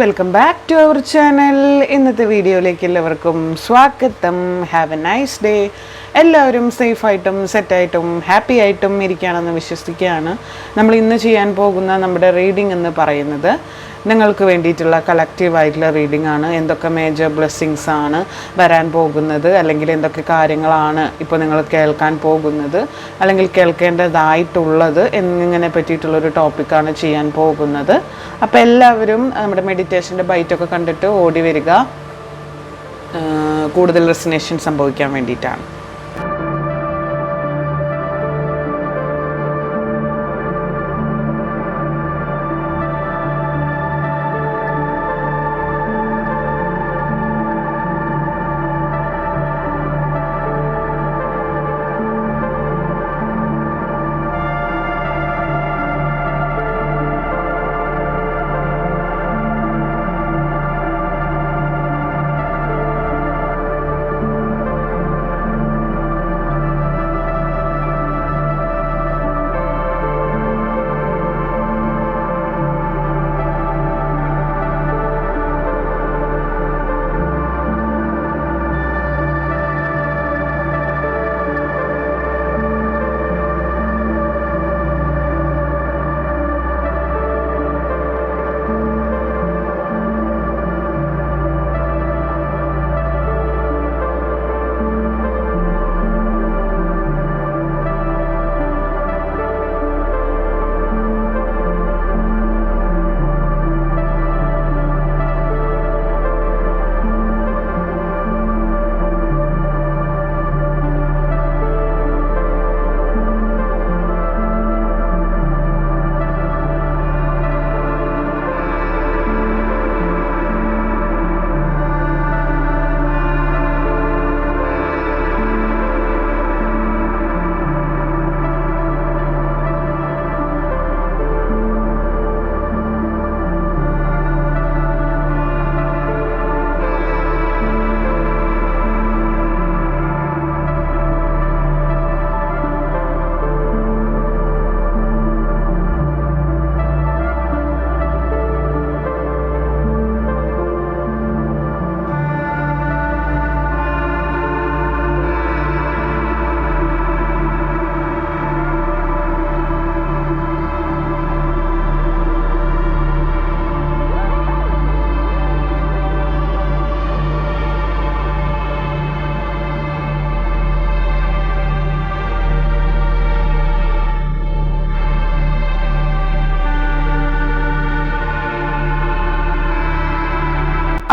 Welcome back to our channel ഇന്നത്തെ വീഡിയോയിലേക്ക് എല്ലാവർക്കും സ്വാഗതം. ഹാവ് എ നൈസ് ഡേ എല്ലാവരും സേഫായിട്ടും സെറ്റായിട്ടും ഹാപ്പി ആയിട്ടും ഇരിക്കുകയാണെന്ന് വിശ്വസിക്കുകയാണ്. നമ്മൾ ഇന്ന് ചെയ്യാൻ പോകുന്ന നമ്മുടെ റീഡിംഗ് എന്ന് പറയുന്നത് നിങ്ങൾക്ക് വേണ്ടിയിട്ടുള്ള കളക്റ്റീവ് ആയിട്ടുള്ള റീഡിംഗ് ആണ്. എന്തൊക്കെ മേജർ ബ്ലെസ്സിങ്സ് ആണ് വരാൻ പോകുന്നത് അല്ലെങ്കിൽ എന്തൊക്കെ കാര്യങ്ങളാണ് ഇപ്പോൾ നിങ്ങൾ കേൾക്കാൻ പോകുന്നത് അല്ലെങ്കിൽ കേൾക്കേണ്ടതായിട്ടുള്ളത് എന്നിങ്ങനെ പറ്റിയിട്ടുള്ളൊരു ടോപ്പിക്കാണ് ചെയ്യാൻ പോകുന്നത്. അപ്പോൾ എല്ലാവരും നമ്മുടെ മെഡിറ്റേഷന്റെ ബൈറ്റൊക്കെ കണ്ടിട്ട് ഓടി വരിക. കൂടുതൽ റെസിനേഷൻ സംഭവിക്കാൻ വേണ്ടിയിട്ടാണ്.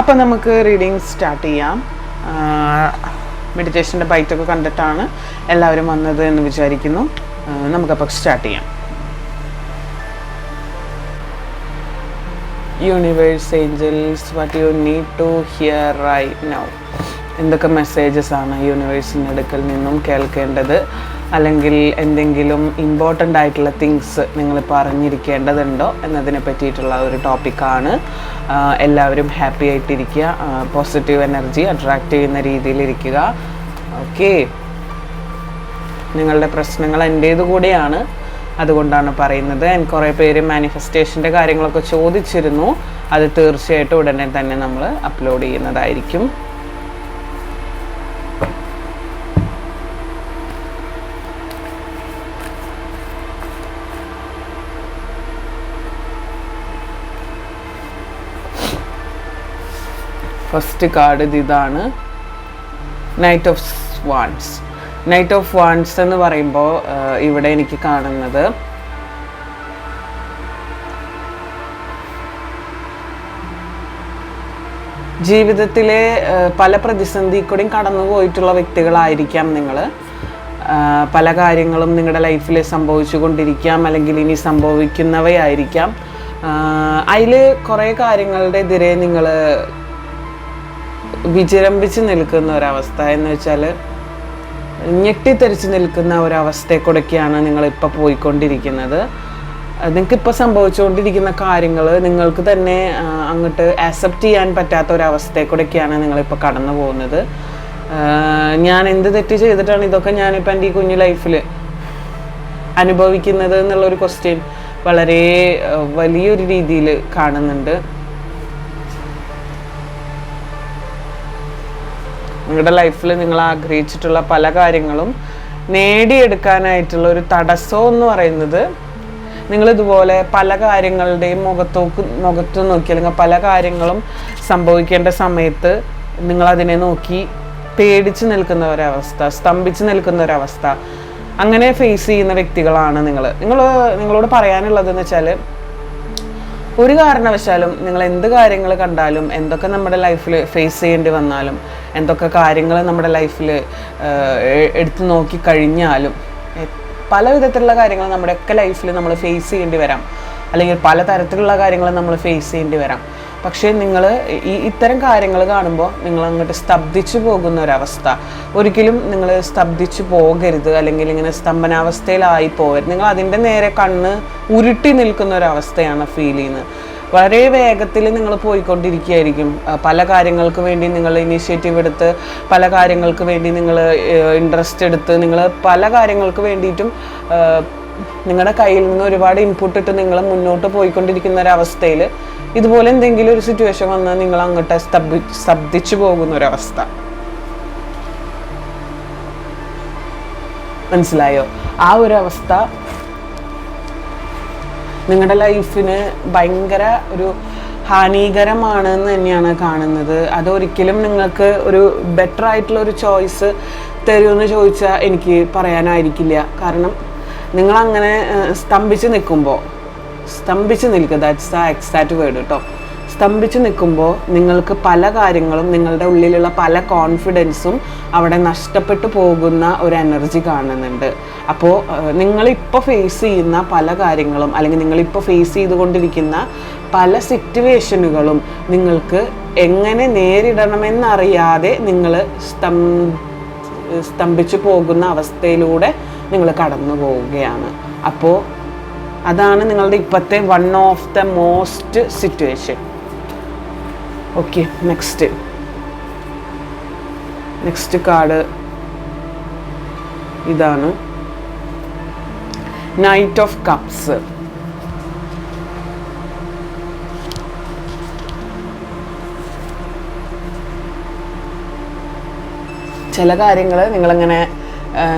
അപ്പം നമുക്ക് റീഡിങ് സ്റ്റാർട്ട് ചെയ്യാം. മെഡിറ്റേഷന്റെ ബൈറ്റൊക്കെ കണ്ടിട്ടാണ് എല്ലാവരും വന്നത് എന്ന് വിചാരിക്കുന്നു. നമുക്കപ്പോൾ സ്റ്റാർട്ട് ചെയ്യാം. Universe angels what you need to hear right now എന്തൊക്കെ മെസ്സേജസ് ആണ് യൂണിവേഴ്സിന്റെ അടുക്കൽ നിന്നും കേൾക്കേണ്ടത്? അല്ലെങ്കിൽ എന്തെങ്കിലും ഇമ്പോർട്ടന്റ് ആയിട്ടുള്ള തിങ്സ് നിങ്ങൾ പറഞ്ഞിരിക്കേണ്ടതുണ്ടോ എന്നതിനെ പറ്റിയിട്ടുള്ള ഒരു ടോപ്പിക്കാണ് എല്ലാവരും ഹാപ്പി ആയിട്ടിരിക്കുക പോസിറ്റീവ് എനർജി അട്രാക്റ്റ് ചെയ്യുന്ന രീതിയിലിരിക്കുക ഓക്കെ നിങ്ങളുടെ പ്രശ്നങ്ങൾ എന്റേത് കൂടെയാണ്. അതുകൊണ്ടാണ് പറയുന്നത്. എനിക്ക് കുറേ പേര് മാനിഫെസ്റ്റേഷന്റെ കാര്യങ്ങളൊക്കെ ചോദിച്ചിരുന്നു. അത് തീർച്ചയായിട്ടും ഉടനെ തന്നെ നമ്മൾ അപ്ലോഡ് ചെയ്യുന്നതായിരിക്കും. ഫസ്റ്റ് കാർഡ് ഇത് ഇതാണ്. Knight of wands knight of wands എന്ന് പറയുമ്പോൾ ഇവിടെ എനിക്ക് കാണുന്നത് ജീവിതത്തിലെ പല പ്രതിസന്ധി കൂടിയും കടന്നു പോയിട്ടുള്ള വ്യക്തികളായിരിക്കാം നിങ്ങൾ പല കാര്യങ്ങളും നിങ്ങളുടെ ലൈഫിൽ സംഭവിച്ചു കൊണ്ടിരിക്കാം അല്ലെങ്കിൽ ഇനി സംഭവിക്കുന്നവയായിരിക്കാം. അതിൽ കുറേ കാര്യങ്ങളുടെ എതിരെ നിങ്ങൾ വിജൃംഭിച്ച് നിൽക്കുന്ന ഒരവസ്ഥ എന്ന് വെച്ചാൽ ഞെട്ടിത്തെറിച്ച് നിൽക്കുന്ന ഒരവസ്ഥയെ കൂടെയൊക്കെയാണ് നിങ്ങളിപ്പോൾ പോയിക്കൊണ്ടിരിക്കുന്നത്. നിങ്ങൾക്ക് ഇപ്പോൾ സംഭവിച്ചുകൊണ്ടിരിക്കുന്ന കാര്യങ്ങൾ നിങ്ങൾക്ക് തന്നെ അങ്ങോട്ട് ആക്സെപ്റ്റ് ചെയ്യാൻ പറ്റാത്ത ഒരവസ്ഥയെ കൂടെയൊക്കെയാണ് നിങ്ങളിപ്പോൾ കടന്നു പോകുന്നത്. ഞാൻ എന്ത് തെറ്റ് ചെയ്തിട്ടാണ് ഇതൊക്കെ ഞാനിപ്പോൾ എന്റെ ഈ കുഞ്ഞു ലൈഫിൽ അനുഭവിക്കുന്നത് എന്നുള്ളൊരു ക്വസ്റ്റ്യൻ വളരെ വലിയൊരു രീതിയിൽ കാണുന്നുണ്ട്. നിങ്ങളുടെ ലൈഫിൽ നിങ്ങൾ ആഗ്രഹിച്ചിട്ടുള്ള പല കാര്യങ്ങളും നേടിയെടുക്കാനായിട്ടുള്ള ഒരു തടസ്സം എന്ന് പറയുന്നത് നിങ്ങൾ ഇതുപോലെ പല കാര്യങ്ങളുടെയും മുഖത്തോക്ക് മുഖത്ത് നോക്കി അല്ലെങ്കിൽ പല കാര്യങ്ങളും സംഭവിക്കേണ്ട സമയത്ത് നിങ്ങൾ അതിനെ നോക്കി പേടിച്ച് നിൽക്കുന്ന ഒരവസ്ഥ സ്തംഭിച്ച് നിൽക്കുന്ന ഒരവസ്ഥ. അങ്ങനെ ഫേസ് ചെയ്യുന്ന വ്യക്തികളാണ് നിങ്ങൾ. നിങ്ങൾ നിങ്ങളോട് പറയാനുള്ളതെന്ന് വെച്ചാൽ ഒരു കാരണവശാലും നിങ്ങൾ എന്ത് കാര്യങ്ങൾ കണ്ടാലും എന്തൊക്കെ നമ്മുടെ ലൈഫിൽ ഫേസ് ചെയ്യേണ്ടി വന്നാലും എന്തൊക്കെ കാര്യങ്ങൾ നമ്മുടെ ലൈഫിൽ എടുത്തു നോക്കി കഴിഞ്ഞാലും പല വിധത്തിലുള്ള കാര്യങ്ങൾ നമ്മുടെയൊക്കെ ലൈഫിൽ നമ്മൾ ഫേസ് ചെയ്യേണ്ടി വരാം. അല്ലെങ്കിൽ പല തരത്തിലുള്ള കാര്യങ്ങൾ നമ്മൾ ഫേസ് ചെയ്യേണ്ടി വരാം. പക്ഷേ നിങ്ങൾ ഈ ഇത്തരം കാര്യങ്ങൾ കാണുമ്പോൾ നിങ്ങൾ അങ്ങോട്ട് സ്തബ്ധിച്ചു പോകുന്ന ഒരവസ്ഥ ഒരിക്കലും നിങ്ങൾ സ്തബ്ധിച്ചു പോകരുത്. അല്ലെങ്കിൽ ഇങ്ങനെ സ്തംഭനാവസ്ഥയിലായി പോകരുത് നിങ്ങൾ അതിന്റെ നേരെ കണ്ണ് ഉരുട്ടി നിൽക്കുന്ന ഒരവസ്ഥയാണ് ഫീൽ ചെയ്യുന്നത്. വളരെ വേഗത്തിൽ നിങ്ങൾ പോയിക്കൊണ്ടിരിക്കുകയായിരിക്കും. പല കാര്യങ്ങൾക്ക് വേണ്ടി നിങ്ങൾ ഇനീഷ്യേറ്റീവ് എടുത്ത് പല കാര്യങ്ങൾക്ക് വേണ്ടി നിങ്ങൾ ഇൻട്രസ്റ്റ് എടുത്ത് നിങ്ങൾ പല കാര്യങ്ങൾക്ക് വേണ്ടിയിട്ടും നിങ്ങളുടെ കയ്യിൽ നിന്ന് ഒരുപാട് ഇൻപുട്ട് ഇട്ട് നിങ്ങൾ മുന്നോട്ട് പോയിക്കൊണ്ടിരിക്കുന്ന ഒരവസ്ഥയിൽ ഇതുപോലെ എന്തെങ്കിലും ഒരു സിറ്റുവേഷൻ വന്നാൽ നിങ്ങൾ അങ്ങോട്ട് സ്തബ്ധി സ്തബ്ധിച്ചു പോകുന്ന ഒരവസ്ഥ മനസ്സിലായോ? ആ ഒരു അവസ്ഥ നിങ്ങളുടെ ലൈഫിന് ഭയങ്കര ഒരു ഹാനികരമാണ് എന്ന് തന്നെയാണ് കാണുന്നത്. അതൊരിക്കലും നിങ്ങൾക്ക് ഒരു ബെറ്റർ ആയിട്ടുള്ള ഒരു ചോയ്സ് തരുമെന്ന് ചോദിച്ചാൽ എനിക്ക് പറയാനായിരിക്കില്ല. കാരണം നിങ്ങളങ്ങനെ സ്തംഭിച്ച് നിൽക്കുമ്പോൾ സ്തംഭിച്ച് നിൽക്കുക ദാറ്റ്സ് ദ എക്സാക്റ്റ് വേർഡ് കേട്ടോ സ്തംഭിച്ച് നിൽക്കുമ്പോൾ നിങ്ങൾക്ക് പല കാര്യങ്ങളും നിങ്ങളുടെ ഉള്ളിലുള്ള പല കോൺഫിഡൻസും അവിടെ നഷ്ടപ്പെട്ടു പോകുന്ന ഒരു എനർജി കാണുന്നുണ്ട്. അപ്പോൾ നിങ്ങളിപ്പോൾ ഫേസ് ചെയ്യുന്ന പല കാര്യങ്ങളും അല്ലെങ്കിൽ നിങ്ങളിപ്പോൾ ഫേസ് ചെയ്തുകൊണ്ടിരിക്കുന്ന പല സിറ്റുവേഷനുകളും നിങ്ങൾക്ക് എങ്ങനെ നേരിടണമെന്നറിയാതെ നിങ്ങൾ സ്തം സ്തംഭിച്ചു പോകുന്ന അവസ്ഥയിലൂടെ നിങ്ങൾ കടന്നു പോവുകയാണ്. അപ്പോൾ അതാണ് നിങ്ങളുടെ ഇപ്പോഴത്തെ one of the most situation okay next next card ഇതാണ്. നൈറ്റ് ഓഫ് കപ്സ് ചില കാര്യങ്ങൾ നിങ്ങളിങ്ങനെ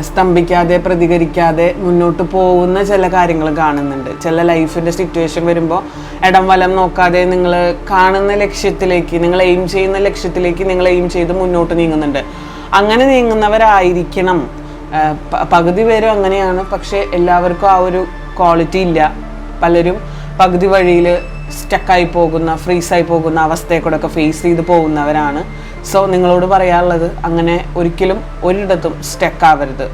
സ്തംഭിക്കാതെ പ്രതികരിക്കാതെ മുന്നോട്ട് പോകുന്ന ചില കാര്യങ്ങൾ കാണുന്നുണ്ട്. ചില ലൈഫിന്റെ സിറ്റുവേഷൻ വരുമ്പോൾ ഇടം വലം നോക്കാതെ നിങ്ങൾ കാണുന്ന ലക്ഷ്യത്തിലേക്ക് നിങ്ങൾ എയിം ചെയ്യുന്ന ലക്ഷ്യത്തിലേക്ക് നിങ്ങൾ എയിം ചെയ്ത് മുന്നോട്ട് നീങ്ങുന്നുണ്ട്. അങ്ങനെ നീങ്ങുന്നവരായിരിക്കണം. പകുതി പേരും അങ്ങനെയാണ്. പക്ഷേ എല്ലാവർക്കും ആ ഒരു ക്വാളിറ്റി ഇല്ല. പലരും പകുതി വഴിയിൽ സ്റ്റക്കായി പോകുന്ന ഫ്രീസായി പോകുന്ന അവസ്ഥയെ കൂടെ ഒക്കെ ഫേസ് ചെയ്ത് പോകുന്നവരാണ്. സോ നിങ്ങളോട് പറയാനുള്ളത് അങ്ങനെ ഒരിക്കലും ഒരിടത്തും സ്റ്റക്കാവരുത്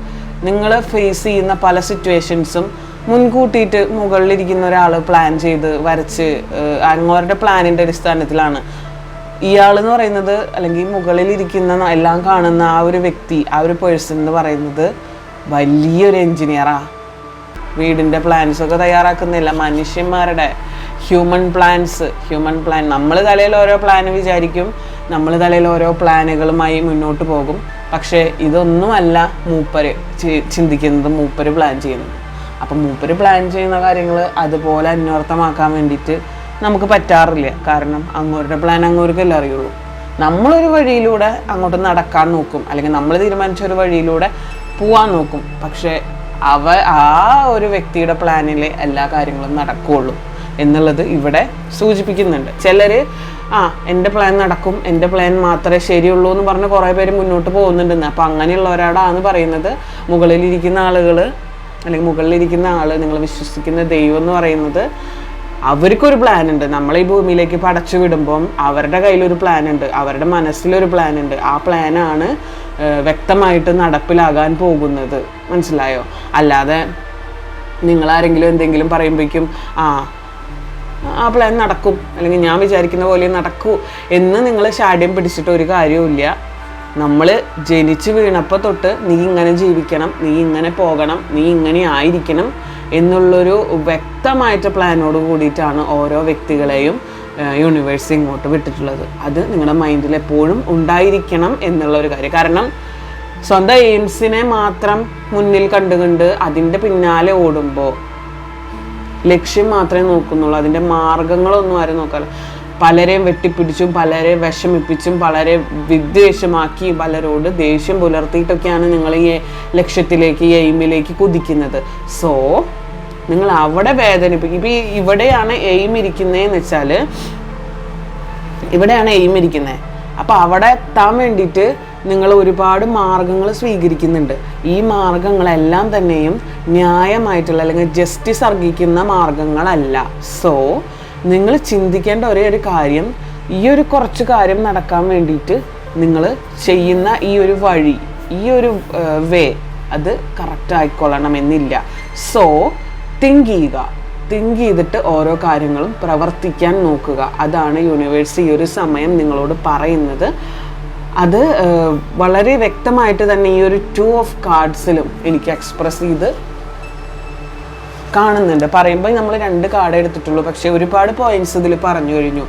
നിങ്ങൾ ഫേസ് ചെയ്യുന്ന പല സിറ്റുവേഷൻസും മുൻകൂട്ടിയിട്ട് മുകളിലിരിക്കുന്ന ഒരാൾ പ്ലാൻ ചെയ്ത് വരച്ച് അങ്ങോരുടെ പ്ലാനിന്റെ അടിസ്ഥാനത്തിലാണ്. ഇയാൾ എന്ന് പറയുന്നത് അല്ലെങ്കിൽ മുകളിൽ ഇരിക്കുന്ന എല്ലാം കാണുന്ന ആ ഒരു വ്യക്തി ആ ഒരു പേഴ്സൺ എന്ന് പറയുന്നത് വലിയൊരു എൻജിനീയറാ വീടിന്റെ പ്ലാൻസ് ഒക്കെ തയ്യാറാക്കുന്നില്ല. മനുഷ്യന്മാരുടെ ഹ്യൂമൻ പ്ലാൻസ് ഹ്യൂമൻ പ്ലാൻ നമ്മൾ തലയിൽ ഓരോ പ്ലാൻ വിചാരിക്കും. നമ്മൾ തലയിൽ ഓരോ പ്ലാനുകളുമായി മുന്നോട്ട് പോകും. പക്ഷേ ഇതൊന്നുമല്ല മൂപ്പര് ചിന്തിക്കുന്നത് മൂപ്പര് പ്ലാൻ ചെയ്യുന്നത്. അപ്പം മൂപ്പര് പ്ലാൻ ചെയ്യുന്ന കാര്യങ്ങൾ അതുപോലെ അന്വർത്ഥമാക്കാൻ വേണ്ടിയിട്ട് നമുക്ക് പറ്റാറില്ല. കാരണം അങ്ങോട്ട് പ്ലാൻ അങ്ങോർക്കല്ലേ അറിയുള്ളൂ. നമ്മളൊരു വഴിയിലൂടെ അങ്ങോട്ട് നടക്കാൻ നോക്കും. അല്ലെങ്കിൽ നമ്മൾ തീരുമാനിച്ച ഒരു വഴിയിലൂടെ പോവാൻ നോക്കും. പക്ഷേ അവ ആ ഒരു വ്യക്തിയുടെ പ്ലാനിൽ എല്ലാ കാര്യങ്ങളും നടക്കുകയുള്ളൂ എന്നുള്ളത് ഇവിടെ സൂചിപ്പിക്കുന്നുണ്ട്. ചിലർ ആ എന്റെ പ്ലാൻ നടക്കും. എന്റെ പ്ലാൻ മാത്രമേ ശരിയുള്ളൂ എന്ന് പറഞ്ഞ് കുറേ പേര് മുന്നോട്ട് പോകുന്നുണ്ടെന്ന്. അപ്പോൾ അങ്ങനെയുള്ളവരോടാണ് പറയുന്നത് മുകളിലിരിക്കുന്ന ആളുകൾ അല്ലെങ്കിൽ മുകളിലിരിക്കുന്ന ആൾ നിങ്ങൾ വിശ്വസിക്കുന്ന ദൈവം എന്ന് പറയുന്നത് അവർക്കൊരു പ്ലാൻ ഉണ്ട്. നമ്മളെ ഈ ഭൂമിയിലേക്ക് പടച്ചു വിടുമ്പം അവരുടെ കയ്യിലൊരു പ്ലാൻ ഉണ്ട്. അവരുടെ മനസ്സിലൊരു പ്ലാൻ ഉണ്ട്. ആ പ്ലാനാണ് വ്യക്തമായിട്ട് നടപ്പിലാകാൻ പോകുന്നത്. മനസ്സിലായോ? അല്ലാതെ നിങ്ങൾ ആരെങ്കിലും എന്തെങ്കിലും പറയുമ്പോഴേക്കും ആ ആ പ്ലാൻ നടക്കും. അല്ലെങ്കിൽ ഞാൻ വിചാരിക്കുന്ന പോലെ നടക്കൂ എന്ന് നിങ്ങൾ ശാഠ്യം പിടിച്ചിട്ട് ഒരു കാര്യവുമില്ല. നമ്മൾ ജനിച്ച് വീണപ്പോൾ തൊട്ട് നീ ഇങ്ങനെ ജീവിക്കണം നീ ഇങ്ങനെ പോകണം നീ ഇങ്ങനെ ആയിരിക്കണം. എന്നുള്ളൊരു വ്യക്തമായിട്ട് പ്ലാനോട് കൂടിയിട്ടാണ് ഓരോ വ്യക്തികളെയും യൂണിവേഴ്സ് ഇങ്ങോട്ട് വിട്ടിട്ടുള്ളത്. അത് നിങ്ങളുടെ മൈൻഡിൽ എപ്പോഴും ഉണ്ടായിരിക്കണം എന്നുള്ള ഒരു കാര്യം. കാരണം സ്വന്തം എയിംസിനെ മാത്രം മുന്നിൽ കണ്ടുകൊണ്ട് അതിന്റെ പിന്നാലെ ഓടുമ്പോൾ ലക്ഷ്യം മാത്രമേ നോക്കുന്നുള്ളൂ. അതിന്റെ മാർഗങ്ങളൊന്നും ആരും നോക്കാറില്ല. പലരെയും വെട്ടിപ്പിടിച്ചും പലരെ വിഷമിപ്പിച്ചും പലരെ വിദ്വേഷമാക്കി പലരോട് ദേഷ്യം പുലർത്തിയിട്ടൊക്കെയാണ് നിങ്ങൾ ഈ ലക്ഷ്യത്തിലേക്ക് എയിമിലേക്ക് കുതിക്കുന്നത്. സോ നിങ്ങൾ അവിടെ വേദനിപ്പിക്കും ഇപ്പം ഇവിടെയാണ് എയിം ഇരിക്കുന്നതെന്ന് വെച്ചാൽ ഇവിടെയാണ് എയിം ഇരിക്കുന്നത് അപ്പോൾ അവിടെ എത്താൻ വേണ്ടിയിട്ട് നിങ്ങൾ ഒരുപാട് മാർഗങ്ങൾ സ്വീകരിക്കുന്നുണ്ട്. ഈ മാർഗങ്ങളെല്ലാം തന്നെയും ന്യായമായിട്ടുള്ള അല്ലെങ്കിൽ ജസ്റ്റിസ് അർഹിക്കുന്ന മാർഗങ്ങളല്ല. സോ നിങ്ങൾ ചിന്തിക്കേണ്ട ഒരേ ഒരു കാര്യം ഈ ഒരു കുറച്ച് കാര്യം നടക്കാൻ വേണ്ടിയിട്ട് നിങ്ങൾ ചെയ്യുന്ന ഈ ഒരു വഴി ഈ ഒരു വേ അത് കറക്റ്റ് ആയിക്കൊള്ളണം എന്നില്ല സോ തിങ്ക് ചെയ്യുക. തിങ്ക് ചെയ്തിട്ട് ഓരോ കാര്യങ്ങളും പ്രവർത്തിക്കാൻ നോക്കുക. അതാണ് യൂണിവേഴ്സ് ഈ ഒരു സമയം നിങ്ങളോട് പറയുന്നത്. അത് വളരെ വ്യക്തമായിട്ട് തന്നെ ഈ ഒരു ടു ഓഫ് കാർഡ്സിലും എനിക്ക് എക്സ്പ്രസ് ചെയ്ത് കാണുന്നുണ്ട്. പറയുമ്പോൾ നമ്മൾ രണ്ട് കാർഡ് എടുത്തിട്ടുള്ളൂ. പക്ഷേ ഒരുപാട് പോയിന്റ്സ് ഇതിൽ പറഞ്ഞു കഴിഞ്ഞു.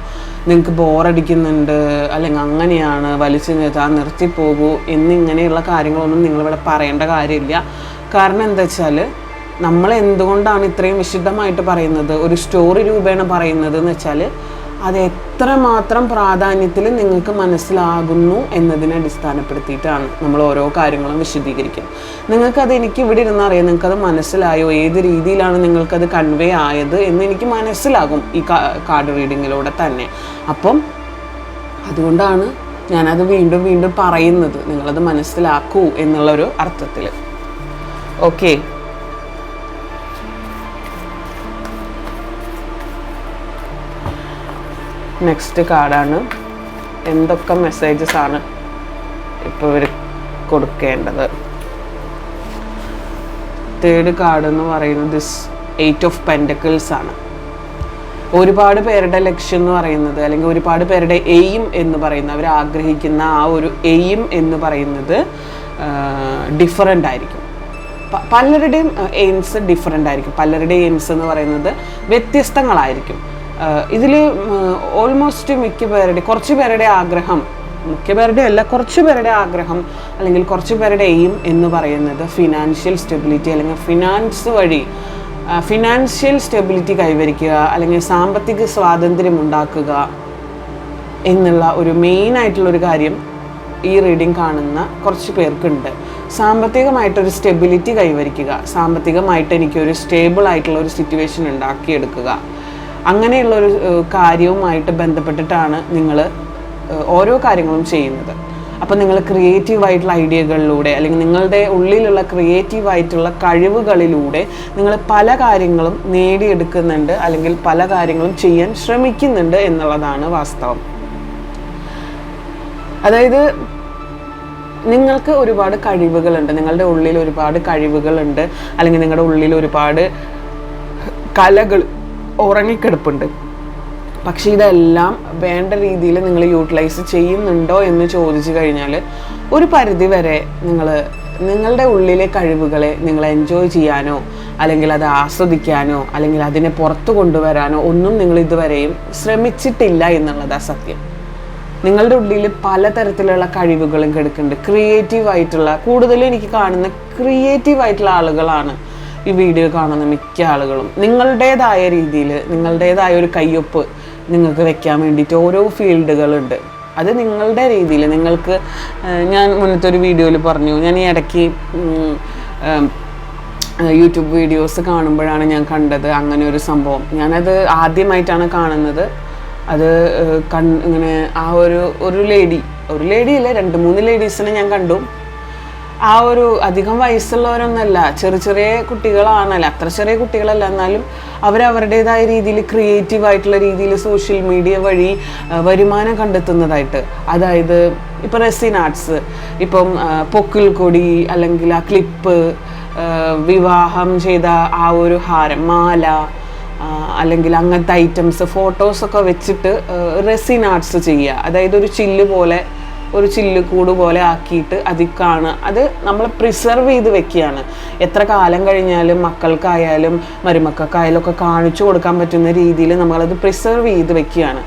നിങ്ങൾക്ക് ബോറടിക്കുന്നുണ്ട് അല്ലെങ്കിൽ അങ്ങനെയാണ് വലിച്ചു നിർത്താൻ നിർത്തിപ്പോകൂ എന്നിങ്ങനെയുള്ള കാര്യങ്ങളൊന്നും നിങ്ങളിവിടെ പറയേണ്ട കാര്യമില്ല. കാരണം എന്താ വെച്ചാൽ നമ്മൾ എന്തുകൊണ്ടാണ് ഇത്രയും വിശുദ്ധമായിട്ട് പറയുന്നത്? ഒരു സ്റ്റോറി രൂപേണ പറയുന്നത് എന്ന് വെച്ചാൽ അത് എത്രമാത്രം പ്രാധാന്യത്തിൽ നിങ്ങൾക്ക് മനസ്സിലാകുന്നു എന്നതിനെ അടിസ്ഥാനപ്പെടുത്തിയിട്ടാണ് നമ്മൾ ഓരോ കാര്യങ്ങളും വിശദീകരിക്കുക. നിങ്ങൾക്കത് എനിക്ക് ഇവിടെ ഇരുന്ന് അറിയാം. നിങ്ങൾക്കത് മനസ്സിലായോ? ഏത് രീതിയിലാണ് നിങ്ങൾക്കത് കൺവേ ആയത് എന്ന് എനിക്ക് മനസ്സിലാകും ഈ കാർഡ് റീഡിങ്ങിലൂടെ തന്നെ. അപ്പം അതുകൊണ്ടാണ് ഞാനത് വീണ്ടും വീണ്ടും പറയുന്നത്. നിങ്ങളത് മനസ്സിലാക്കൂ എന്നുള്ളൊരു അർത്ഥത്തിൽ. ഓക്കെ നെക്സ്റ്റ് കാർഡാണ്. എന്തൊക്കെ മെസ്സേജസ് ആണ് ഇപ്പോൾ ഇവർ കൊടുക്കേണ്ടത്? തേർഡ് കാർഡ് എന്ന് പറയുന്നത് ദിസ് എയ്റ്റ് ഓഫ് പെൻഡക്കിൾസ് ആണ്. ഒരുപാട് പേരുടെ ലക്ഷ്യം എന്ന് പറയുന്നത് അല്ലെങ്കിൽ ഒരുപാട് പേരുടെ എയിം എന്ന് പറയുന്നത് അവർ ആഗ്രഹിക്കുന്ന ആ ഒരു എയിം എന്ന് പറയുന്നത് ഡിഫറന്റ് ആയിരിക്കും. പലരുടെയും എയിംസ് ഡിഫറെന്റ് ആയിരിക്കും. പലരുടെയും എയിംസ് എന്ന് പറയുന്നത് വ്യത്യസ്തങ്ങളായിരിക്കും. ഇതിൽ ഓൾമോസ്റ്റ് മിക്ക പേരുടെ കുറച്ച് പേരുടെ ആഗ്രഹം മിക്ക പേരുടെ അല്ല കുറച്ച് പേരുടെ ആഗ്രഹം അല്ലെങ്കിൽ കുറച്ച് പേരുടെ എയിം എന്ന് പറയുന്നത് ഫിനാൻഷ്യൽ സ്റ്റെബിലിറ്റി അല്ലെങ്കിൽ ഫിനാൻസ് വഴി ഫിനാൻഷ്യൽ സ്റ്റെബിലിറ്റി കൈവരിക്കുക അല്ലെങ്കിൽ സാമ്പത്തിക സ്വാതന്ത്ര്യം ഉണ്ടാക്കുക എന്നുള്ള ഒരു മെയിൻ ആയിട്ടുള്ള ഒരു കാര്യം ഈ റീഡിങ് കാണുന്ന കുറച്ച് പേർക്കുണ്ട്. സാമ്പത്തികമായിട്ടൊരു സ്റ്റെബിലിറ്റി കൈവരിക്കുക സാമ്പത്തികമായിട്ട് എനിക്കൊരു സ്റ്റേബിൾ ആയിട്ടുള്ള ഒരു സിറ്റുവേഷൻ ഉണ്ടാക്കിയെടുക്കുക. അങ്ങനെയുള്ള ഒരു കാര്യവുമായിട്ട് ബന്ധപ്പെട്ടിട്ടാണ് നിങ്ങൾ ഓരോ കാര്യങ്ങളും ചെയ്യുന്നത്. അപ്പം നിങ്ങൾ ക്രിയേറ്റീവ് ആയിട്ടുള്ള ഐഡിയകളിലൂടെ അല്ലെങ്കിൽ നിങ്ങളുടെ ഉള്ളിലുള്ള ക്രിയേറ്റീവ് ആയിട്ടുള്ള കഴിവുകളിലൂടെ നിങ്ങൾ പല കാര്യങ്ങളും നേടിയെടുക്കുന്നുണ്ട് അല്ലെങ്കിൽ പല കാര്യങ്ങളും ചെയ്യാൻ ശ്രമിക്കുന്നുണ്ട് എന്നുള്ളതാണ് വാസ്തവം. അതായത് നിങ്ങൾക്ക് ഒരുപാട് കഴിവുകളുണ്ട് നിങ്ങളുടെ ഉള്ളിൽ ഒരുപാട് കഴിവുകളുണ്ട് അല്ലെങ്കിൽ നിങ്ങളുടെ ഉള്ളിൽ ഒരുപാട് കലകൾ ഉറങ്ങിക്കിടപ്പുണ്ട്. പക്ഷേ ഇതെല്ലാം വേണ്ട രീതിയിൽ നിങ്ങൾ യൂട്ടിലൈസ് ചെയ്യുന്നുണ്ടോ എന്ന് ചോദിച്ചു കഴിഞ്ഞാൽ ഒരു പരിധി വരെ നിങ്ങൾ നിങ്ങളുടെ ഉള്ളിലെ കഴിവുകളെ നിങ്ങൾ എൻജോയ് ചെയ്യാനോ അല്ലെങ്കിൽ അത് ആസ്വദിക്കാനോ അല്ലെങ്കിൽ അതിനെ പുറത്തു കൊണ്ടുവരാനോ ഒന്നും നിങ്ങൾ ഇതുവരെയും ശ്രമിച്ചിട്ടില്ല എന്നുള്ളതാ സത്യം. നിങ്ങളുടെ ഉള്ളിൽ പലതരത്തിലുള്ള കഴിവുകളും കിടക്കുന്നുണ്ട്. ക്രിയേറ്റീവ് ആയിട്ടുള്ള കൂടുതലും എനിക്ക് കാണുന്ന ക്രിയേറ്റീവ് ആയിട്ടുള്ള ആളുകളാണ് ഈ വീഡിയോ കാണുന്ന മിക്ക ആളുകളും നിങ്ങളുടേതായ രീതിയിൽ നിങ്ങളുടേതായ ഒരു കയ്യൊപ്പ് നിങ്ങൾക്ക് വെക്കാൻ വേണ്ടിയിട്ട് ഓരോ ഫീൽഡുകളുണ്ട് അത് നിങ്ങളുടെ രീതിയിൽ നിങ്ങൾക്ക് ഞാൻ മുന്നത്തെ ഒരു വീഡിയോയിൽ പറഞ്ഞു. ഞാൻ ഈ ഇടയ്ക്ക് യൂട്യൂബ് വീഡിയോസ് കാണുമ്പോഴാണ് ഞാൻ കണ്ടത് അങ്ങനെ ഒരു സംഭവം. ഞാനത് ആദ്യമായിട്ടാണ് കാണുന്നത്. അത് കൺ ഇങ്ങനെ ആ ഒരു ഒരു ലേഡി ഒരു ലേഡി ഇല്ല രണ്ട് മൂന്ന് ലേഡീസിനെ ഞാൻ കണ്ടു. ആ ഒരു അധികം വയസ്സുള്ളവരൊന്നല്ല. ചെറിയ ചെറിയ കുട്ടികളാണല്ലോ. അത്ര ചെറിയ കുട്ടികളല്ല. എന്നാലും അവരവരുടേതായ രീതിയിൽ ക്രിയേറ്റീവ് ആയിട്ടുള്ള രീതിയിൽ സോഷ്യൽ മീഡിയ വഴി വരുമാനം കണ്ടെത്തുന്നതായിട്ട്. അതായത് ഇപ്പം റെസിൻ ആർട്സ് ഇപ്പം പൊക്കിൽ കൊടി അല്ലെങ്കിൽ ആ ക്ലിപ്പ് വിവാഹം ചെയ്ത ആ ഒരു ഹാരം മാല അല്ലെങ്കിൽ അങ്ങനത്തെ ഐറ്റംസ് ഫോട്ടോസൊക്കെ വെച്ചിട്ട് റെസിൻ ആർട്സ് ചെയ്യുക. അതായത് ഒരു ചില്ല് പോലെ ഒരു ചില്ലുകൂട് പോലെ ആക്കിയിട്ട് അതിൽ കാണുക അത് നമ്മൾ പ്രിസർവ് ചെയ്ത് വെക്കുകയാണ് എത്ര കാലം കഴിഞ്ഞാലും മക്കൾക്കായാലും മരുമക്കൾക്കായാലും ഒക്കെ കാണിച്ചു കൊടുക്കാൻ പറ്റുന്ന രീതിയിൽ നമ്മളത് പ്രിസർവ് ചെയ്ത് വെക്കുകയാണ്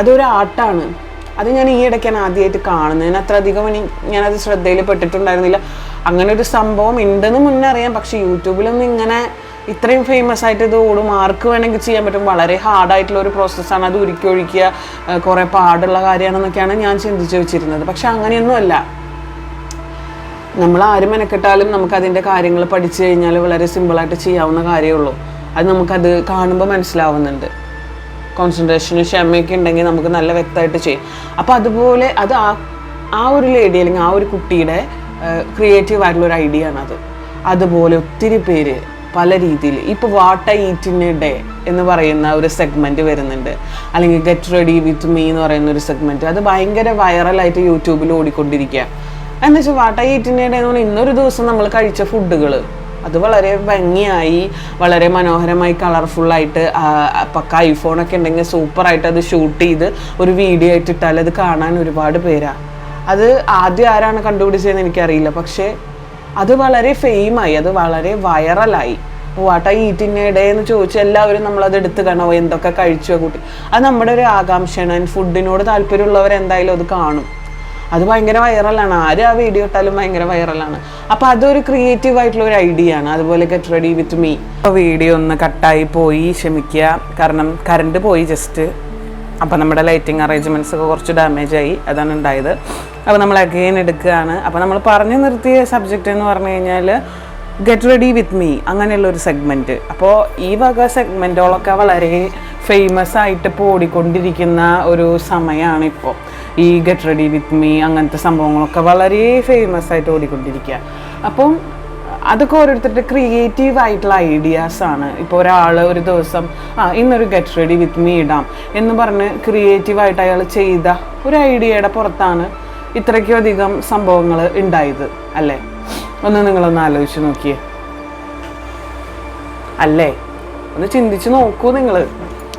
അതൊരു ആർട്ടാണ്. അത് ഞാൻ ഈ ഇടയ്ക്കാണ് ആദ്യമായിട്ട് കാണുന്നത്. അത്ര അധികം ഞാനത് ശ്രദ്ധയിൽ പെട്ടിട്ടുണ്ടായിരുന്നില്ല. അങ്ങനെ ഒരു സംഭവം ഉണ്ടെന്ന് മുന്നേ അറിയാം പക്ഷെ യൂട്യൂബിലൊന്നും ഇങ്ങനെ ഇത്രയും ഫേമസ് ആയിട്ട് ഇത് ഓടും. ആർക്ക് വേണമെങ്കിൽ ചെയ്യാൻ പറ്റും. വളരെ ഹാർഡായിട്ടുള്ള ഒരു പ്രോസസ്സാണ് അത് ഉരുക്കി ഒഴിക്കുക കുറെ പാടുള്ള കാര്യമാണെന്നൊക്കെയാണ് ഞാൻ ചിന്തിച്ചു വെച്ചിരുന്നത്. പക്ഷെ അങ്ങനെയൊന്നുമല്ല. നമ്മൾ ആരും മെനക്കെട്ടാലും നമുക്ക് അതിന്റെ കാര്യങ്ങൾ പഠിച്ചു കഴിഞ്ഞാൽ വളരെ സിമ്പിളായിട്ട് ചെയ്യാവുന്ന കാര്യമുള്ളൂ. അത് നമുക്കത് കാണുമ്പോൾ മനസ്സിലാവുന്നുണ്ട്. കോൺസെൻട്രേഷനും ക്ഷമയൊക്കെ ഉണ്ടെങ്കിൽ നമുക്ക് നല്ല വ്യക്തമായിട്ട് ചെയ്യും. അപ്പോൾ അതുപോലെ അത് ആ ആ ഒരു ലേഡി അല്ലെങ്കിൽ ആ ഒരു കുട്ടിയുടെ ക്രിയേറ്റീവ് ആയിട്ടുള്ള ഒരു ഐഡിയ ആണത് അതുപോലെ ഒത്തിരി പേര് പല രീതിയിൽ. ഇപ്പോൾ വാട്ട ഈറ്റിന് ഡേ എന്ന് പറയുന്ന ഒരു സെഗ്മെന്റ് വരുന്നുണ്ട്. അല്ലെങ്കിൽ ഗെറ്റ് റെഡി വിത്ത് മീ എന്ന് പറയുന്ന ഒരു സെഗ്മെന്റ് അത് ഭയങ്കര വൈറലായിട്ട് യൂട്യൂബിൽ ഓടിക്കൊണ്ടിരിക്കുക. എന്ന് വെച്ചാൽ വാട്ട ഈറ്റിന് ഡേ എന്ന് പറഞ്ഞാൽ ഇന്നൊരു ദിവസം നമ്മൾ കഴിച്ച ഫുഡുകൾ അത് വളരെ ഭംഗിയായി വളരെ മനോഹരമായി കളർഫുള്ളായിട്ട് പക്ക ഐഫോണൊക്കെ ഉണ്ടെങ്കിൽ സൂപ്പറായിട്ട് അത് ഷൂട്ട് ചെയ്ത് ഒരു വീഡിയോ ആയിട്ട് ഇട്ടാൽ അത് കാണാൻ ഒരുപാട് പേരാണ് അത് ആദ്യം ആരാണ് കണ്ടുപിടിച്ചതെന്ന് എനിക്കറിയില്ല. പക്ഷേ അത് വളരെ ഫെയിമായി അത് വളരെ വൈറലായി വാട്ട ഈറ്റിംഗ് ഡേ എന്ന് ചോദിച്ചാൽ എല്ലാവരും നമ്മളത് എടുത്ത് കാണോ. എന്തൊക്കെ കഴിച്ചോ കൂട്ടി? അത് നമ്മുടെ ഒരു ആകാംക്ഷയാണ്. ഫുഡിനോട് താല്പര്യമുള്ളവർ എന്തായാലും അത് കാണും. അത് ഭയങ്കര വൈറലാണ് ആര് ആ വീഡിയോ ഇട്ടാലും ഭയങ്കര വൈറലാണ് അപ്പോൾ അതൊരു ക്രിയേറ്റീവ് ആയിട്ടുള്ള ഒരു ഐഡിയ ആണ്. അതുപോലെ get ready with me video ഒന്ന് കട്ടായി പോയി. ക്ഷമിക്കുക കാരണം കറണ്ട് പോയി ജസ്റ്റ് അപ്പോൾ നമ്മുടെ ലൈറ്റിംഗ് അറേഞ്ച്മെന്റ്സ് ഒക്കെ കുറച്ച് ഡാമേജ് ആയി അതാണ് ഉണ്ടായത്. അപ്പോൾ നമ്മൾ അഗെയിൻ എടുക്കുകയാണ്. അപ്പോൾ നമ്മൾ പറഞ്ഞു നിർത്തിയ സബ്ജക്റ്റ് എന്ന് പറഞ്ഞു കഴിഞ്ഞാൽ ഗെറ്റ് റെഡി വിത്ത് മീ അങ്ങനെയുള്ള ഒരു സെഗ്മെന്റ് അപ്പോൾ ഈ വക സെഗ്മെന്റുകളൊക്കെ വളരെ ഫേമസ് ആയിട്ട് ഇപ്പോൾ ഓടിക്കൊണ്ടിരിക്കുന്ന ഒരു സമയമാണ് ഇപ്പോൾ ഈ ഗെറ്റ് റെഡി വിത്ത് മീ അങ്ങനത്തെ സംഭവങ്ങളൊക്കെ വളരെ ഫേമസ് ആയിട്ട് ഓടിക്കൊണ്ടിരിക്കുക. അപ്പം അതൊക്കെ ഓരോരുത്തരുടെ ക്രിയേറ്റീവ് ആയിട്ടുള്ള ഐഡിയാസ് ആണ്. ഇപ്പോൾ ഒരാൾ ഒരു ദിവസം ആ ഇന്നൊരു ഗെറ്റ് റെഡി വിത്ത് മീ ഇടാം എന്ന് പറഞ്ഞ് ക്രിയേറ്റീവായിട്ട് അയാൾ ചെയ്ത ഒരു ഐഡിയയുടെ പുറത്താണ് ഇത്രയ്ക്കും അധികം സംഭവങ്ങൾ ഉണ്ടായത് അല്ലേ? ഒന്ന് നിങ്ങളൊന്ന് ആലോചിച്ച് നോക്കിയേ. അല്ലേ? ഒന്ന് ചിന്തിച്ച് നോക്കൂ നിങ്ങൾ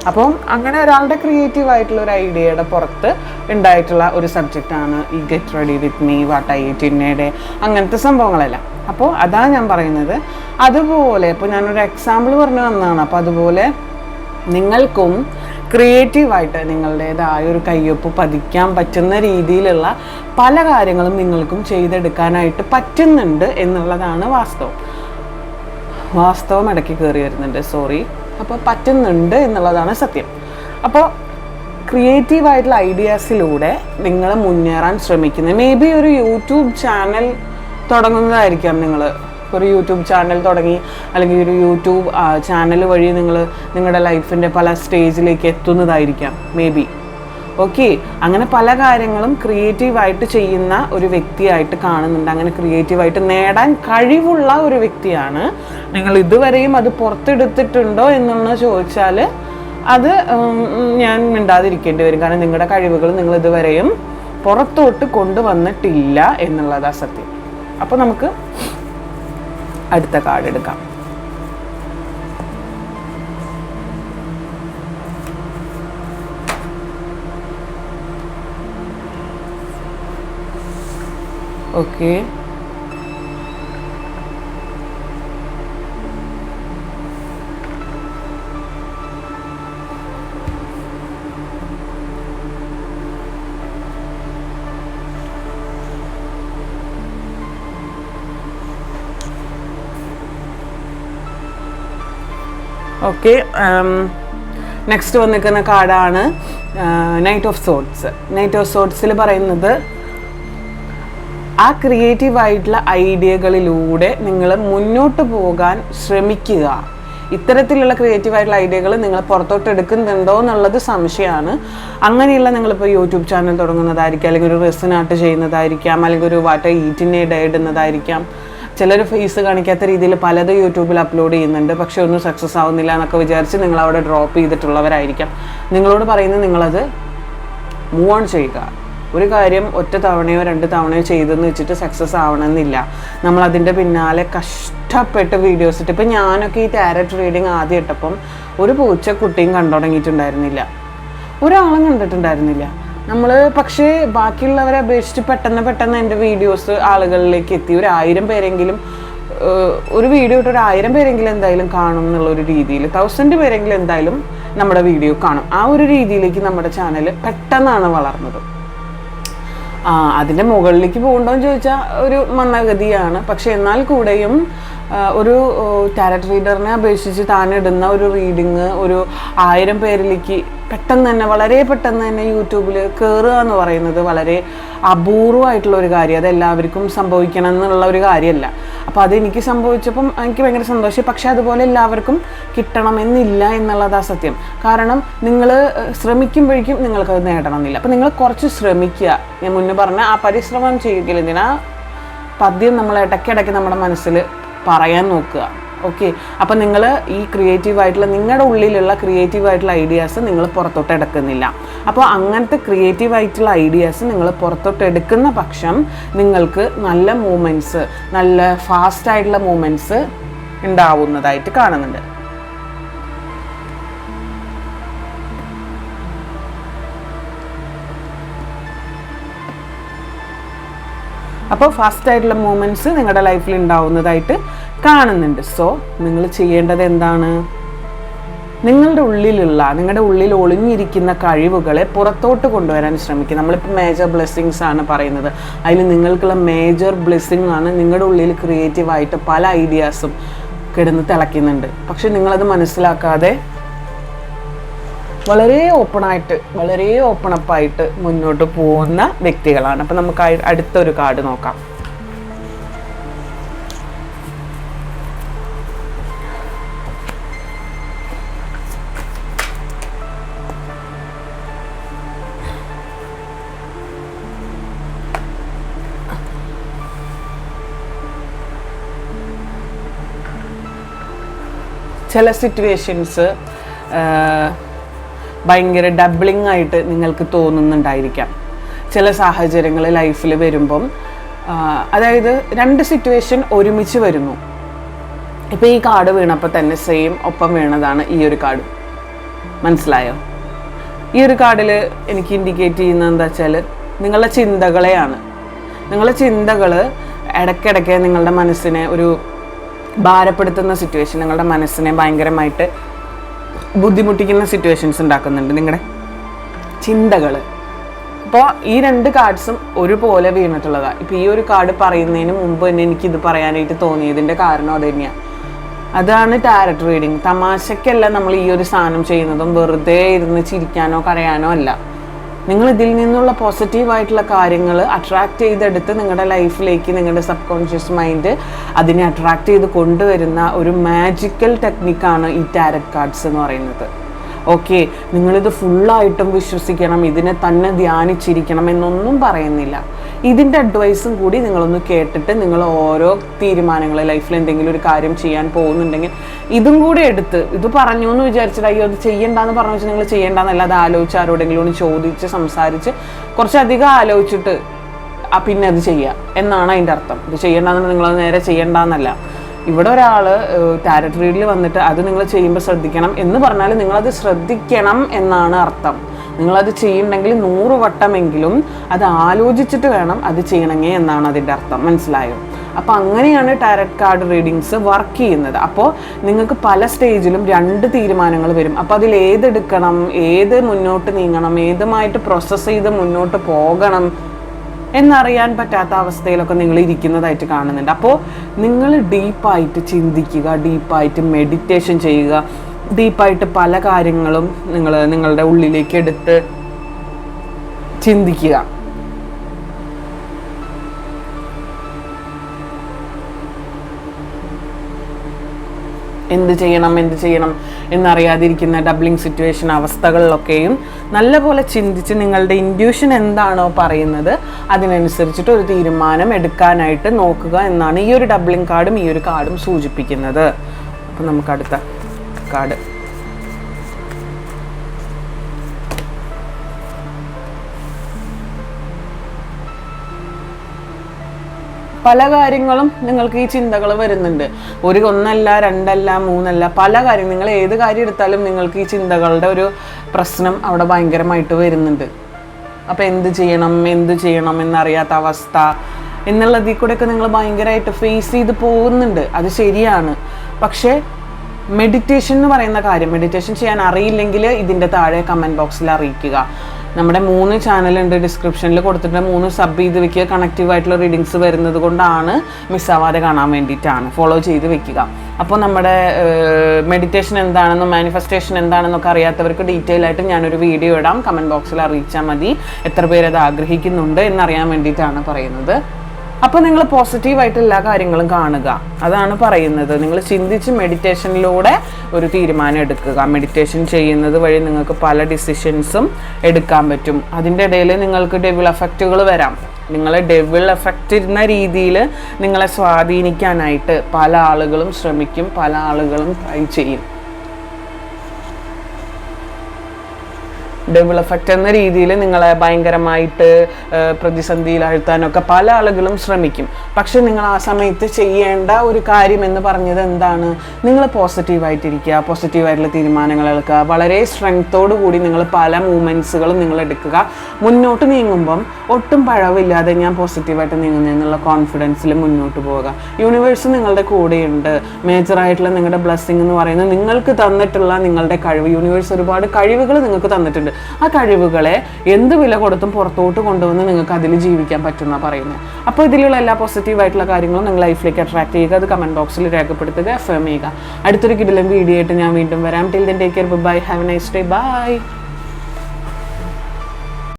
അപ്പം അങ്ങനെ ഒരാളുടെ ക്രിയേറ്റീവ് ആയിട്ടുള്ള ഒരു ഐഡിയയുടെ പുറത്ത് ഉണ്ടായിട്ടുള്ള ഒരു സബ്ജക്റ്റാണ് ഈ get ready with me what I ടിന്നയുടെ അങ്ങനത്തെ സംഭവങ്ങളെല്ലാം. അപ്പോൾ അതാണ് ഞാൻ പറയുന്നത്. അതുപോലെ ഇപ്പോൾ ഞാനൊരു എക്സാമ്പിൾ പറഞ്ഞു തന്നതാണ്. അപ്പോൾ അതുപോലെ നിങ്ങൾക്കും ക്രിയേറ്റീവായിട്ട് നിങ്ങളുടേതായ ഒരു കയ്യൊപ്പ് പതിക്കാൻ പറ്റുന്ന രീതിയിലുള്ള പല കാര്യങ്ങളും നിങ്ങൾക്കും ചെയ്തെടുക്കാനായിട്ട് പറ്റുന്നുണ്ട് എന്നുള്ളതാണ് വാസ്തവം. വാസ്തവം ഇടയ്ക്ക് കയറി വരുന്നുണ്ട്. സോറി അപ്പോൾ പറ്റുന്നുണ്ട് എന്നുള്ളതാണ് സത്യം. അപ്പോൾ ക്രിയേറ്റീവായിട്ടുള്ള ഐഡിയാസിലൂടെ നിങ്ങൾ മുന്നേറാൻ ശ്രമിക്കുന്നത്. മേ ബി ഒരു യൂട്യൂബ് ചാനൽ തുടങ്ങുന്നതായിരിക്കാം നിങ്ങൾ ഒരു യൂട്യൂബ് ചാനൽ തുടങ്ങി അല്ലെങ്കിൽ ഒരു യൂട്യൂബ് ചാനൽ വഴി നിങ്ങൾ നിങ്ങളുടെ ലൈഫിന്റെ പല സ്റ്റേജിലേക്ക് എത്തുന്നതായിരിക്കാം മേ ബി. ഓക്കെ അങ്ങനെ പല കാര്യങ്ങളും ക്രിയേറ്റീവായിട്ട് ചെയ്യുന്ന ഒരു വ്യക്തിയായിട്ട് കാണുന്നുണ്ട്. അങ്ങനെ ക്രിയേറ്റീവായിട്ട് നേടാൻ കഴിവുള്ള ഒരു വ്യക്തിയാണ്. നിങ്ങൾ ഇതുവരെയും അത് പുറത്തെടുത്തിട്ടുണ്ടോ എന്നുള്ള ചോദിച്ചാൽ അത് ഞാൻ മിണ്ടാതിരിക്കേണ്ടി വരും. കാരണം നിങ്ങളുടെ കഴിവുകൾ നിങ്ങൾ ഇതുവരെയും പുറത്തോട്ട് കൊണ്ടുവന്നിട്ടില്ല എന്നുള്ളതാ സത്യം. അപ്പോൾ നമുക്ക് അടുത്ത കാർഡ് എടുക്കാം. ഓക്കെ ഓക്കെ നെക്സ്റ്റ് വന്നിരിക്കുന്ന കാർഡാണ് knight of swords knight of സോട്ട്സിൽ പറയുന്നത് ആ ക്രിയേറ്റീവ് ആയിട്ടുള്ള ഐഡിയകളിലൂടെ നിങ്ങൾ മുന്നോട്ട് പോകാൻ ശ്രമിക്കുക. ഇത്തരത്തിലുള്ള ക്രിയേറ്റീവ് ആയിട്ടുള്ള ഐഡിയകൾ നിങ്ങൾ പുറത്തോട്ട് എടുക്കുന്നുണ്ടോ എന്നുള്ളത് സംശയമാണ്. അങ്ങനെയുള്ള നിങ്ങളിപ്പോൾ യൂട്യൂബ് ചാനൽ തുടങ്ങുന്നതായിരിക്കാം അല്ലെങ്കിൽ ഒരു റെസിൻ ആർട്ട് ചെയ്യുന്നതായിരിക്കാം അല്ലെങ്കിൽ ഒരു വാട്ടർ ഈറ്റിനെ ഇടുന്നതായിരിക്കാം ചിലർ ഫേസ് കാണിക്കാത്ത രീതിയിൽ പലത് യൂട്യൂബിൽ അപ്ലോഡ് ചെയ്യുന്നുണ്ട്. പക്ഷെ ഒന്നും സക്സസ് ആവുന്നില്ല എന്നൊക്കെ വിചാരിച്ച് നിങ്ങൾ അവിടെ ഡ്രോപ്പ് ചെയ്തിട്ടുള്ളവരായിരിക്കാം. നിങ്ങളോട് പറയുന്നത് നിങ്ങളത് മൂവ് ഓൺ ചെയ്യുക. ഒരു കാര്യം ഒറ്റ തവണയോ രണ്ട് തവണയോ ചെയ്തെന്ന് വെച്ചിട്ട് സക്സസ് ആവണമെന്നില്ല. നമ്മൾ അതിന്റെ പിന്നാലെ കഷ്ടപ്പെട്ട് വീഡിയോസ് ഇട്ട്. ഇപ്പം ഞാനൊക്കെ ഈ ടാരറ്റ് റീഡിങ് ആദ്യം ഇട്ടപ്പം ഒരു പൂച്ചക്കുട്ടിയും കണ്ടു തുടങ്ങിയിട്ടുണ്ടായിരുന്നില്ല ഒരാളും കണ്ടിട്ടുണ്ടായിരുന്നില്ല. നമ്മൾ പക്ഷേ ബാക്കിയുള്ളവരെ അപേക്ഷിച്ച് പെട്ടെന്ന് പെട്ടെന്ന് എന്റെ വീഡിയോസ് ആളുകളിലേക്ക് എത്തി. ഒരു ആയിരം പേരെങ്കിലും ഒരു വീഡിയോ ഇട്ട് ഒരു ആയിരം പേരെങ്കിലും എന്തായാലും കാണും എന്നുള്ള ഒരു രീതിയിൽ തൗസൻഡ് പേരെങ്കിലും എന്തായാലും നമ്മുടെ വീഡിയോ കാണും. ആ ഒരു രീതിയിലേക്ക് നമ്മുടെ ചാനൽ പെട്ടെന്നാണ് വളർന്നത്. അതിന്റെ മുകളിലേക്ക് പോകണ്ടോ എന്ന് ചോദിച്ചാൽ ഒരു മന്ദഗതിയാണ്. പക്ഷെ എന്നാൽ കൂടെയും ഒരു ടാരറ്റ് റീഡറിനെ അപേക്ഷിച്ച് താൻ ഇടുന്ന ഒരു റീഡിങ് ഒരു ആയിരം പേരിലേക്ക് പെട്ടെന്ന് തന്നെ വളരെ പെട്ടെന്ന് തന്നെ യൂട്യൂബിൽ കയറുക എന്ന് പറയുന്നത് വളരെ അപൂർവമായിട്ടുള്ള ഒരു കാര്യം. അതെല്ലാവർക്കും സംഭവിക്കണം എന്നുള്ള ഒരു കാര്യമല്ല. അപ്പോൾ അതെനിക്ക് സംഭവിച്ചപ്പം എനിക്ക് ഭയങ്കര സന്തോഷം. പക്ഷേ അതുപോലെ എല്ലാവർക്കും കിട്ടണമെന്നില്ല എന്നുള്ളതാ സത്യം. കാരണം നിങ്ങൾ ശ്രമിക്കുമ്പോഴേക്കും നിങ്ങൾക്കത് നേടണമെന്നില്ല. അപ്പോൾ നിങ്ങൾ കുറച്ച് ശ്രമിക്കുക. ഞാൻ മുന്നേ പറഞ്ഞ ആ പരിശ്രമം ചെയ്യുകയില്ല എന്തിനാ പദ്യം നമ്മൾ ഇടയ്ക്കിടയ്ക്ക് നമ്മുടെ മനസ്സിൽ പറയാൻ നോക്കുക. ഓക്കെ അപ്പം നിങ്ങൾ ഈ ക്രിയേറ്റീവ് ആയിട്ടുള്ള നിങ്ങളുടെ ഉള്ളിലുള്ള ക്രിയേറ്റീവ് ആയിട്ടുള്ള ഐഡിയാസ് നിങ്ങൾ പുറത്തോട്ട് എടുക്കുന്നില്ല. അപ്പോൾ അങ്ങനത്തെ ക്രിയേറ്റീവ് ആയിട്ടുള്ള ഐഡിയാസ് നിങ്ങൾ പുറത്തോട്ട് എടുക്കുന്ന പക്ഷം നിങ്ങൾക്ക് നല്ല മൂമെന്റ്സ് നല്ല ഫാസ്റ്റ് ആയിട്ടുള്ള മൂമെന്റ്സ് ഉണ്ടാവുന്നതായിട്ട് കാണുന്നുണ്ട്. അപ്പോൾ ഫാസ്റ്റ് ആയിട്ടുള്ള മൂമെന്റ്സ് നിങ്ങളുടെ ലൈഫിൽ ഉണ്ടാവുന്നതായിട്ട് കാണുന്നുണ്ട്. സോ നിങ്ങൾ ചെയ്യേണ്ടത് എന്താണ്? നിങ്ങളുടെ ഉള്ളിലുള്ള നിങ്ങളുടെ ഉള്ളിൽ ഒളിഞ്ഞിരിക്കുന്ന കഴിവുകളെ പുറത്തോട്ട് കൊണ്ടുവരാൻ ശ്രമിക്കുക. നമ്മളിപ്പോൾ മേജർ ബ്ലെസ്സിങ്സ് ആണ് പറയുന്നത്. അതിൽ നിങ്ങൾക്കുള്ള മേജർ ബ്ലെസ്സിങ് ആണ് നിങ്ങളുടെ ഉള്ളിൽ ക്രിയേറ്റീവായിട്ട് പല ഐഡിയാസും കിടന്ന് തിളയ്ക്കുന്നുണ്ട്. പക്ഷെ നിങ്ങളത് മനസ്സിലാക്കാതെ വളരെ ഓപ്പണായിട്ട് വളരെ ഓപ്പൺ അപ്പായിട്ട് മുന്നോട്ട് പോകുന്ന വ്യക്തികളാണ്. അപ്പം നമുക്ക് അടുത്തൊരു കാർഡ് നോക്കാം. ചില സിറ്റുവേഷൻസ് ഭയങ്കര ഡബിളിംഗ് ആയിട്ട് നിങ്ങൾക്ക് തോന്നുന്നുണ്ടായിരിക്കാം. ചില സാഹചര്യങ്ങൾ ലൈഫിൽ വരുമ്പം അതായത് രണ്ട് സിറ്റുവേഷൻ ഒരുമിച്ച് വരുന്നു. ഇപ്പോൾ ഈ കാർഡ് വീണപ്പോൾ തന്നെ സെയിം ഒപ്പം വീണതാണ് ഈ ഒരു കാർഡ്. മനസ്സിലായോ? ഈ ഒരു കാർഡിൽ എനിക്ക് ഇൻഡിക്കേറ്റ് ചെയ്യുന്നത് എന്താ വെച്ചാൽ നിങ്ങളുടെ ചിന്തകളെയാണ്. നിങ്ങളുടെ ചിന്തകൾ ഇടയ്ക്കിടയ്ക്ക് നിങ്ങളുടെ മനസ്സിനെ ഒരു ഭാരപ്പെടുത്തുന്ന സിറ്റുവേഷൻ നിങ്ങളുടെ മനസ്സിനെ ഭയങ്കരമായിട്ട് ബുദ്ധിമുട്ടിക്കുന്ന സിറ്റുവേഷൻസ് ഉണ്ടാക്കുന്നുണ്ട്. നിങ്ങളുടെ ചിന്തകൾ അപ്പോൾ ഈ രണ്ട് കാർഡ്സും ഒരുപോലെ വീണിട്ടുള്ളതാണ് ഇപ്പോൾ ഈ ഒരു കാർഡ് പറയുന്നതിന് മുമ്പ് തന്നെ എനിക്കിത് പറയാനായിട്ട് തോന്നിയതിന്റെ കാരണം അത് തന്നെയാണ് അതാണ് ടാരറ്റ് റീഡിങ് തമാശക്കല്ല നമ്മൾ ഈ ഒരു സാധനം ചെയ്യുന്നതും വെറുതെ ഇരുന്ന് ചിരിക്കാനോ കരയാനോ അല്ല. നിങ്ങൾ ഇതിൽ നിന്നുള്ള പോസിറ്റീവ് ആയിട്ടുള്ള കാര്യങ്ങൾ അട്രാക്ട് ചെയ്തെടുത്ത് നിങ്ങളുടെ ലൈഫിലേക്ക് നിങ്ങളുടെ സബ് കോൺഷ്യസ് മൈൻഡ് അതിനെ അട്രാക്ട് ചെയ്ത് കൊണ്ടുവരുന്ന ഒരു മാജിക്കൽ ടെക്നിക്കാണ് ഈ ടാരറ്റ് കാർഡ്സ് എന്ന് പറയുന്നത്. ഓക്കെ നിങ്ങളിത് ഫുള്ളായിട്ടും വിശ്വസിക്കണം ഇതിനെ തന്നെ ധ്യാനിച്ചിരിക്കണം എന്നൊന്നും പറയുന്നില്ല. ഇതിന്റെ അഡ്വൈസും കൂടി നിങ്ങളൊന്ന് കേട്ടിട്ട് നിങ്ങൾ ഓരോ തീരുമാനങ്ങൾ ലൈഫിൽ എന്തെങ്കിലും ഒരു കാര്യം ചെയ്യാൻ പോകുന്നുണ്ടെങ്കിൽ ഇതും കൂടി എടുത്ത് ഇത് പറഞ്ഞു എന്ന് വിചാരിച്ചിട്ട് അയ്യോ അത് ചെയ്യണ്ടെന്ന് പറഞ്ഞു വെച്ചാൽ നിങ്ങൾ ചെയ്യണ്ടെന്നല്ല അത് ആലോചിച്ച് ആരോടെങ്കിലും ഒന്ന് ചോദിച്ച് സംസാരിച്ച് കുറച്ചധികം ആലോചിച്ചിട്ട് പിന്നെ അത് ചെയ്യുക എന്നാണ് അതിന്റെ അർത്ഥം. ഇത് ചെയ്യണ്ടെന്ന് നിങ്ങളത് നേരെ ചെയ്യണ്ടെന്നല്ല. ഇവിടെ ഒരാൾ ടാരറ്റ് റീഡിൽ വന്നിട്ട് അത് നിങ്ങൾ ചെയ്യുമ്പോൾ ശ്രദ്ധിക്കണം എന്ന് പറഞ്ഞാൽ നിങ്ങളത് ശ്രദ്ധിക്കണം എന്നാണ് അർത്ഥം. നിങ്ങളത് ചെയ്യുന്നുണ്ടെങ്കിൽ നൂറ് വട്ടമെങ്കിലും അത് ആലോചിച്ചിട്ട് വേണം അത് ചെയ്യണമെങ്കിൽ എന്നാണ് അതിന്റെ അർത്ഥം. മനസ്സിലായോ? അപ്പോൾ അങ്ങനെയാണ് ടാരറ്റ് കാർഡ് റീഡിങ്സ് വർക്ക് ചെയ്യുന്നത്. അപ്പോൾ നിങ്ങൾക്ക് പല സ്റ്റേജിലും രണ്ട് തീരുമാനങ്ങൾ വരും. അപ്പോൾ അതിൽ ഏതെടുക്കണം ഏത് മുന്നോട്ട് നീങ്ങണം ഏതുമായിട്ട് പ്രോസസ്സ് ചെയ്ത് മുന്നോട്ട് പോകണം എന്നറിയാൻ പറ്റാത്ത അവസ്ഥയിലൊക്കെ നിങ്ങൾ ഇരിക്കുന്നതായിട്ട് കാണുന്നുണ്ട്. അപ്പോൾ നിങ്ങൾ ഡീപ്പായിട്ട് ചിന്തിക്കുക ഡീപ്പായിട്ട് മെഡിറ്റേഷൻ ചെയ്യുക ഡീപ്പായിട്ട് പല കാര്യങ്ങളും നിങ്ങൾ നിങ്ങളുടെ ഉള്ളിലേക്ക് എടുത്ത് ചിന്തിക്കുക. എന്ത് ചെയ്യണം എന്ത് ചെയ്യണം എന്നറിയാതിരിക്കുന്ന ഡബ്ലിംഗ് സിറ്റുവേഷൻ അവസ്ഥകളിലൊക്കെയും നല്ലപോലെ ചിന്തിച്ച് നിങ്ങളുടെ ഇൻഡ്യൂഷൻ എന്താണോ പറയുന്നത് അതിനനുസരിച്ചിട്ട് ഒരു തീരുമാനം എടുക്കാനായിട്ട് നോക്കുക എന്നാണ് ഈ ഒരു ഡബ്ലിംഗ് കാർഡും ഈ ഒരു കാർഡും സൂചിപ്പിക്കുന്നത്. അപ്പം നമുക്ക് അടുത്ത കാർഡ് പല കാര്യങ്ങളും നിങ്ങൾക്ക് ഈ ചിന്തകൾ വരുന്നുണ്ട്. ഒരു ഒന്നല്ല രണ്ടല്ല മൂന്നല്ല പല കാര്യം. നിങ്ങൾ ഏത് കാര്യം എടുത്താലും നിങ്ങൾക്ക് ഈ ചിന്തകളുടെ ഒരു പ്രശ്നം അവിടെ ഭയങ്കരമായിട്ട് വരുന്നുണ്ട്. അപ്പോൾ എന്ത് ചെയ്യണം എന്ത് ചെയ്യണം എന്നറിയാത്ത അവസ്ഥ എന്നുള്ളതിൽ കൂടെയൊക്കെ നിങ്ങൾ ഭയങ്കരമായിട്ട് ഫേസ് ചെയ്ത് പോകുന്നുണ്ട്. അത് ശരിയാണ്. പക്ഷേ മെഡിറ്റേഷൻ എന്ന് പറയുന്ന കാര്യം. മെഡിറ്റേഷൻ ചെയ്യാൻ അറിയില്ലെങ്കിൽ ഇതിന്റെ താഴെ കമന്റ് ബോക്സിൽ അറിയിക്കുക. നമ്മുടെ മൂന്ന് ചാനലുണ്ട് ഡിസ്ക്രിപ്ഷനിൽ കൊടുത്തിട്ട് മൂന്ന് സബ് ചെയ്ത് വെക്കുക. കണക്റ്റീവ് ആയിട്ടുള്ള റീഡിങ്സ് വരുന്നത് കൊണ്ടാണ് മിസ്സാവാതെ കാണാൻ വേണ്ടിയിട്ടാണ്. ഫോളോ ചെയ്ത് വെക്കുക. അപ്പോൾ നമ്മുടെ മെഡിറ്റേഷൻ എന്താണെന്നും മാനിഫെസ്റ്റേഷൻ എന്താണെന്നൊക്കെ അറിയാത്തവർക്ക് ഡീറ്റെയിൽ ആയിട്ട് ഞാനൊരു വീഡിയോ ഇടാം. കമന്റ് ബോക്സിൽ അറിയിച്ചാൽ മതി. എത്ര പേരത് ആഗ്രഹിക്കുന്നുണ്ട് എന്നറിയാൻ വേണ്ടിയിട്ടാണ് പറയുന്നത്. അപ്പോൾ നിങ്ങൾ പോസിറ്റീവായിട്ട് എല്ലാ കാര്യങ്ങളും കാണുക. അതാണ് പറയുന്നത്. നിങ്ങൾ ചിന്തിച്ച് മെഡിറ്റേഷനിലൂടെ ഒരു തീരുമാനം എടുക്കുക. മെഡിറ്റേഷൻ ചെയ്യുന്നത് വഴി നിങ്ങൾക്ക് പല ഡിസിഷൻസും എടുക്കാൻ പറ്റും. അതിന്റെ ഇടയിൽ നിങ്ങൾക്ക് ഡെവിൾ എഫക്റ്റുകൾ വരാം. നിങ്ങളെ ഡെവിൾ എഫക്റ്റ് ഇരുന്ന രീതിയിൽ നിങ്ങളെ സ്വാധീനിക്കാനായിട്ട് പല ആളുകളും ശ്രമിക്കും പല ആളുകളും ട്രൈ ചെയ്യും. ഡബിൾ എഫക്റ്റ് എന്ന രീതിയിൽ നിങ്ങളെ ഭയങ്കരമായിട്ട് പ്രതിസന്ധിയിൽ പ്രതിസന്ധിയിലാഴ്ത്താനൊക്കെ പല ആളുകളും ശ്രമിക്കും. പക്ഷെ നിങ്ങൾ ആ സമയത്ത് ചെയ്യേണ്ട ഒരു കാര്യം എന്ന് പറഞ്ഞത് എന്താണ്? നിങ്ങൾ പോസിറ്റീവായിട്ടിരിക്കുക പോസിറ്റീവായിട്ടുള്ള തീരുമാനങ്ങൾ എടുക്കുക. വളരെ സ്ട്രെങ്ത്തോടു കൂടി നിങ്ങൾ പല മൂമെന്റ്സുകളും നിങ്ങൾ എടുക്കുക. മുന്നോട്ട് നീങ്ങുമ്പം ഒട്ടും പഴവില്ലാതെ ഞാൻ പോസിറ്റീവായിട്ട് നീങ്ങുന്നു എന്നുള്ള കോൺഫിഡൻസിൽ മുന്നോട്ട് പോവുക. യൂണിവേഴ്സ് നിങ്ങളുടെ കൂടെയുണ്ട്. മേജറായിട്ടുള്ള നിങ്ങളുടെ ബ്ലെസ്സിങ് എന്ന് പറയുന്നത് നിങ്ങൾക്ക് തന്നിട്ടുള്ള നിങ്ങളുടെ കഴിവ്. യൂണിവേഴ്സ് ഒരുപാട് കഴിവുകൾ നിങ്ങൾക്ക് തന്നിട്ടുണ്ട്. ആ കഴിവുകളെ എന്ത് വില കൊടുത്തും പുറത്തോട്ട് കൊണ്ടുവന്ന് നിങ്ങൾക്ക് അതിൽ ജീവിക്കാൻ പറ്റുന്ന പറയുന്നത്. അപ്പോൾ ഇതിലുള്ള എല്ലാ പോസിറ്റീവ് ആയിട്ടുള്ള കാര്യങ്ങളും നിങ്ങൾ ലൈഫിലേക്ക് അട്രാക്ട് ചെയ്യുക. അത് കമന്റ് ബോക്സിൽ രേഖപ്പെടുത്തുക. എഫ് എം ചെയ്യുക. അടുത്തൊരു കിടിലം വീഡിയോ ആയിട്ട് ഞാൻ വീണ്ടും വരാം. Till then take care bye have a nice day bye